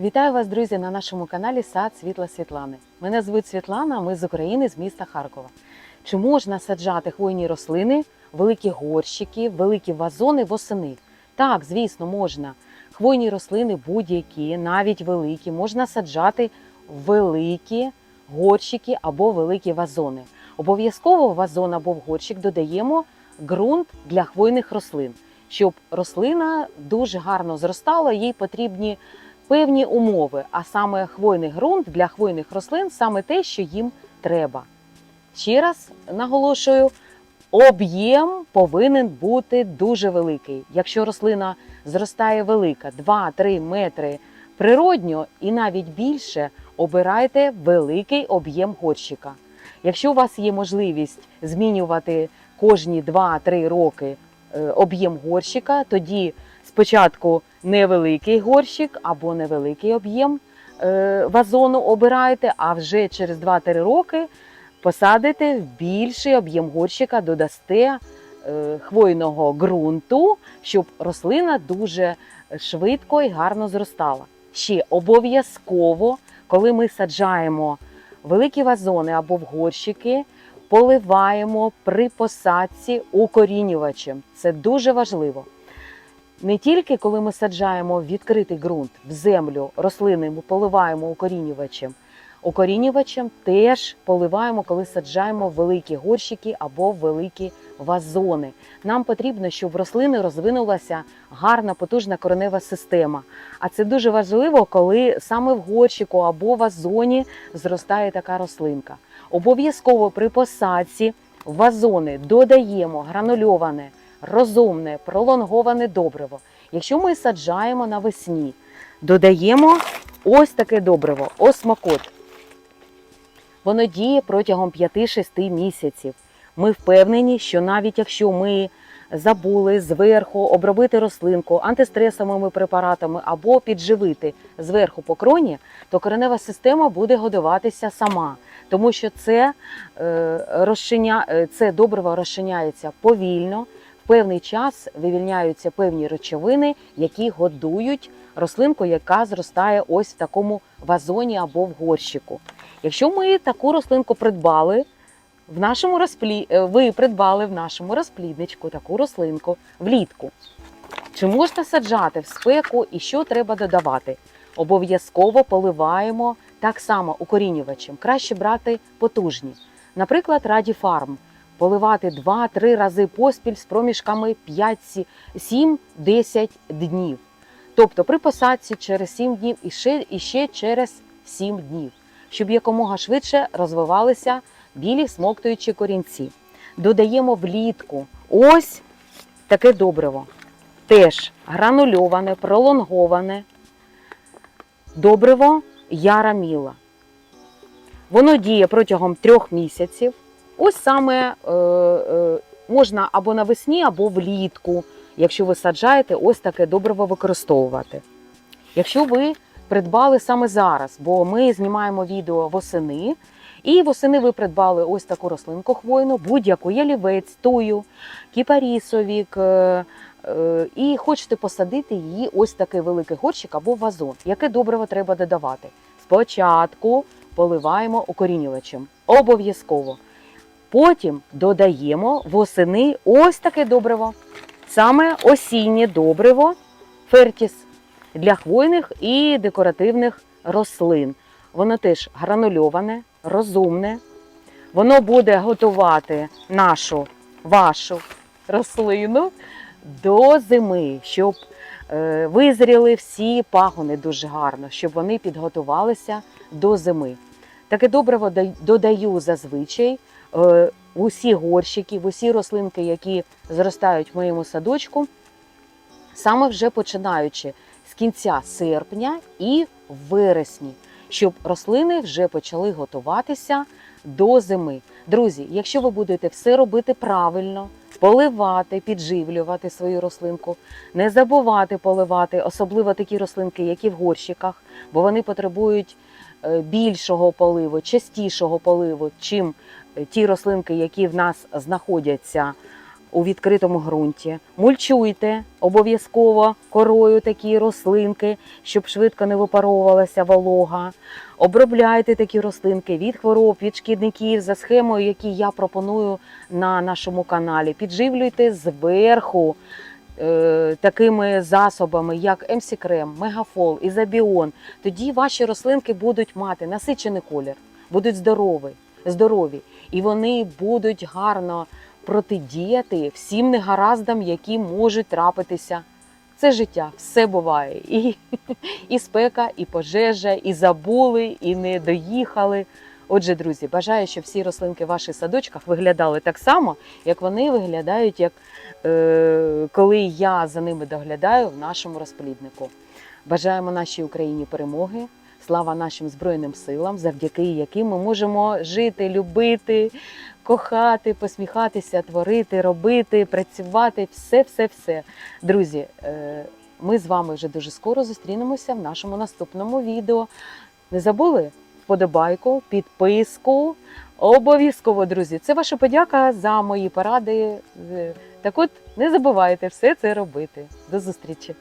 Вітаю вас, друзі, на нашому каналі Сад Світла Світлани. Мене звуть Світлана, ми з України, з міста Харкова. Чи можна саджати хвойні рослини, великі горщики, великі вазони восени? Так, звісно, можна. Хвойні рослини будь-які, навіть великі, можна саджати великі горщики або великі вазони. Обов'язково вазон або в горщик додаємо ґрунт для хвойних рослин. Щоб рослина дуже гарно зростала, їй потрібні певні умови, а саме хвойний ґрунт для хвойних рослин саме те, що їм треба. Ще раз наголошую, об'єм повинен бути дуже великий. Якщо рослина зростає велика, 2-3 метри природньо і навіть більше, обирайте великий об'єм горщика. Якщо у вас є можливість змінювати кожні 2-3 роки е, об'єм горщика, тоді спочатку невеликий горщик або невеликий об'єм е, вазону обирайте, а вже через 2-3 роки посадите в більший об'єм горщика, додасте е, хвойного ґрунту, щоб рослина дуже швидко і гарно зростала. Ще обов'язково, коли ми саджаємо великі вазони або в горщики, поливаємо при посадці укорінювачем. Це дуже важливо. Не тільки коли ми саджаємо в відкритий ґрунт в землю рослини, ми поливаємо укорінювачем. Укорінювачем теж поливаємо, коли саджаємо в великі горщики або в великі вазони. Нам потрібно, щоб в рослини розвинулася гарна потужна коренева система. А це дуже важливо, коли саме в горщику або вазоні зростає така рослинка. Обов'язково при посадці в вазони додаємо гранульоване, розумне, пролонговане добриво. Якщо ми саджаємо навесні, додаємо ось таке добриво, осмокот. Воно діє протягом 5-6 місяців. Ми впевнені, що навіть якщо ми забули зверху обробити рослинку антистресовими препаратами або підживити зверху по кроні, то коренева система буде годуватися сама, тому що це, е, розчиня, е, це добриво розчиняється повільно. Певний час вивільняються певні речовини, які годують рослинку, яка зростає ось в такому вазоні або в горщику. Якщо ми таку рослинку придбали, в нашому розплі... е, ви придбали в нашому розплідничку таку рослинку влітку. Чи можна саджати в спеку і що треба додавати? Обов'язково поливаємо так само укорінювачем. Краще брати потужні. Наприклад, Радіфарм. Поливати 2-3 рази поспіль з проміжками 7-10 днів. Тобто при посадці через 7 днів і ще, і ще через 7 днів, щоб якомога швидше розвивалися білі смоктуючі корінці. Додаємо влітку ось таке добриво. Теж гранульоване, пролонговане добриво яра міла. Воно діє протягом трьох місяців. Ось саме е, е, можна або навесні, або влітку, якщо ви саджаєте, ось таке добриво використовувати. Якщо ви придбали саме зараз, бо ми знімаємо відео восени, і восени ви придбали ось таку рослинку хвойну, будь-яку ялівець, тую, кіпарісовік, е, і хочете посадити її ось такий великий горщик або вазон. Яке добриво треба додавати? Спочатку поливаємо укорінювачем. Обов'язково. Потім додаємо восени ось таке добриво. Саме осіннє добриво фертіс для хвойних і декоративних рослин. Воно теж гранульоване, розумне. Воно буде готувати нашу вашу рослину до зими, щоб е, визріли всі пагони дуже гарно, щоб вони підготувалися до зими. Таке добриво додаю зазвичай усі горщики, в усі рослинки, які зростають в моєму садочку, саме вже починаючи з кінця серпня і вересні, щоб рослини вже почали готуватися до зими. Друзі, якщо ви будете все робити правильно, поливати, підживлювати свою рослинку, не забувати поливати, особливо такі рослинки, які в горщиках, бо вони потребують е, більшого поливу, частішого поливу, чим е, ті рослинки, які в нас знаходяться у відкритому ґрунті. Мульчуйте обов'язково корою такі рослинки, щоб швидко не випаровувалася волога. Обробляйте такі рослинки від хвороб, від шкідників за схемою, які я пропоную на нашому каналі. Підживлюйте зверху е, такими засобами, як МС Крем, Мегафол, Ізобіон. Тоді ваші рослинки будуть мати насичений колір, будуть здорові, здорові і вони будуть гарно протидіяти всім негараздам, які можуть трапитися. Це життя, все буває. І, і спека, і пожежа, і забули, і не доїхали. Отже, друзі, бажаю, щоб всі рослинки в ваших садочках виглядали так само, як вони виглядають, як е, коли я за ними доглядаю в нашому розпліднику. Бажаємо нашій Україні перемоги. Слава нашим Збройним силам, завдяки яким ми можемо жити, любити, кохати, посміхатися, творити, робити, працювати, все, все, все. Друзі, е, ми з вами вже дуже скоро зустрінемося в нашому наступному відео. Не забули вподобайку, підписку. Обов'язково, друзі, це ваша подяка за мої поради. Е, Так от не забувайте все це робити. До зустрічі!